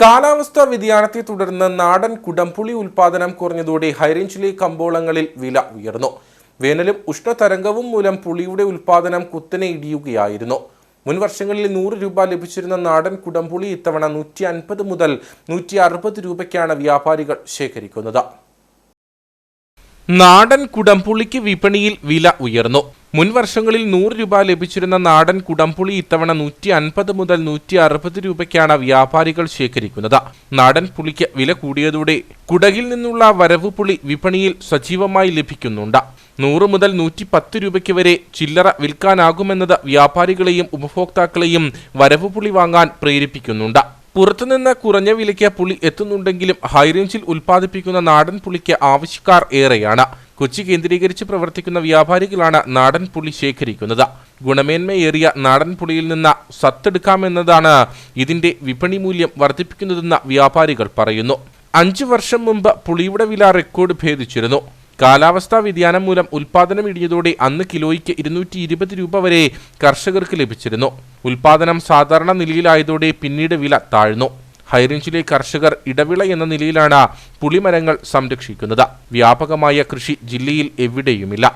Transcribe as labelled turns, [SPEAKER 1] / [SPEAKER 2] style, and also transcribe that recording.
[SPEAKER 1] കാലാവസ്ഥാ വ്യതിയാനത്തെ തുടർന്ന് നാടൻ കുടംപുളി ഉൽപാദനം കുറഞ്ഞതോടെ ഹൈറേഞ്ചിലെ കമ്പോളങ്ങളിൽ വില ഉയർന്നു. വേനലും ഉഷ്ണതരംഗവും മൂലം പുളിയുടെ ഉൽപാദനം കുത്തനെ ഇടിയുകയായിരുന്നു. മുൻ വർഷങ്ങളിൽ നൂറ് രൂപ ലഭിച്ചിരുന്ന നാടൻ കുടംപുളി ഇത്തവണ നൂറ്റി അൻപത് മുതൽ നൂറ്റി അറുപത് രൂപയ്ക്കാണ് വ്യാപാരികൾ ശേഖരിക്കുന്നത്. നാടൻ കുടംപുളിക്ക് വിപണിയിൽ വില ഉയർന്നു. മുൻ വർഷങ്ങളിൽ നൂറ് രൂപ ലഭിച്ചിരുന്ന നാടൻ കുടംപുളി ഇത്തവണ നൂറ്റി അൻപത് മുതൽ നൂറ്റി അറുപത് രൂപയ്ക്കാണ് വ്യാപാരികൾ ശേഖരിക്കുന്നത്. നാടൻ പുളിക്ക് വില കൂടിയതോടെ കുടകിൽ നിന്നുള്ള വരവ് പുളി വിപണിയിൽ സജീവമായി ലഭിക്കുന്നുണ്ട്. നൂറ് മുതൽ നൂറ്റി പത്ത് രൂപയ്ക്ക് വരെ ചില്ലറ വിൽക്കാനാകുമെന്നത് വ്യാപാരികളെയും ഉപഭോക്താക്കളെയും വരവ് പുളി വാങ്ങാൻ പ്രേരിപ്പിക്കുന്നുണ്ട്. പുറത്തുനിന്ന് കുറഞ്ഞ വിലയ്ക്ക് പുളി എത്തുന്നുണ്ടെങ്കിലും ഹൈറേഞ്ചിൽ ഉൽപ്പാദിപ്പിക്കുന്ന നാടൻ പുളിക്ക് ആവശ്യക്കാർ ഏറെയാണ്. കൊച്ചി കേന്ദ്രീകരിച്ച് പ്രവർത്തിക്കുന്ന വ്യാപാരികളാണ് നാടൻ പുളി ശേഖരിക്കുന്നത്. ഗുണമേന്മയേറിയ നാടൻ പുളിയിൽ നിന്ന് സത്തെടുക്കാമെന്നതാണ് ഇതിന്റെ വിപണി മൂല്യം വർദ്ധിപ്പിക്കുന്നതെന്ന് വ്യാപാരികൾ പറയുന്നു. അഞ്ചു വർഷം മുമ്പ് പുളിയുടെ വില റെക്കോർഡ് ഭേദിച്ചിരുന്നു. കാലാവസ്ഥാ വ്യതിയാനം മൂലം ഉൽപാദനം ഇടിഞ്ഞതോടെ അന്ന് കിലോയ്ക്ക് ഇരുന്നൂറ്റി രൂപ വരെ കർഷകർക്ക് ലഭിച്ചിരുന്നു. ഉൽപാദനം സാധാരണ നിലയിലായതോടെ പിന്നീട് വില താഴ്ന്നു. ഹൈറേഞ്ചിലെ കർഷകർ ഇടവിള എന്ന നിലയിലാണ് പുളിമരങ്ങൾ സംരക്ഷിക്കുന്നത്. വ്യാപകമായ കൃഷി ജില്ലയിൽ എവിടെയുമില്ല.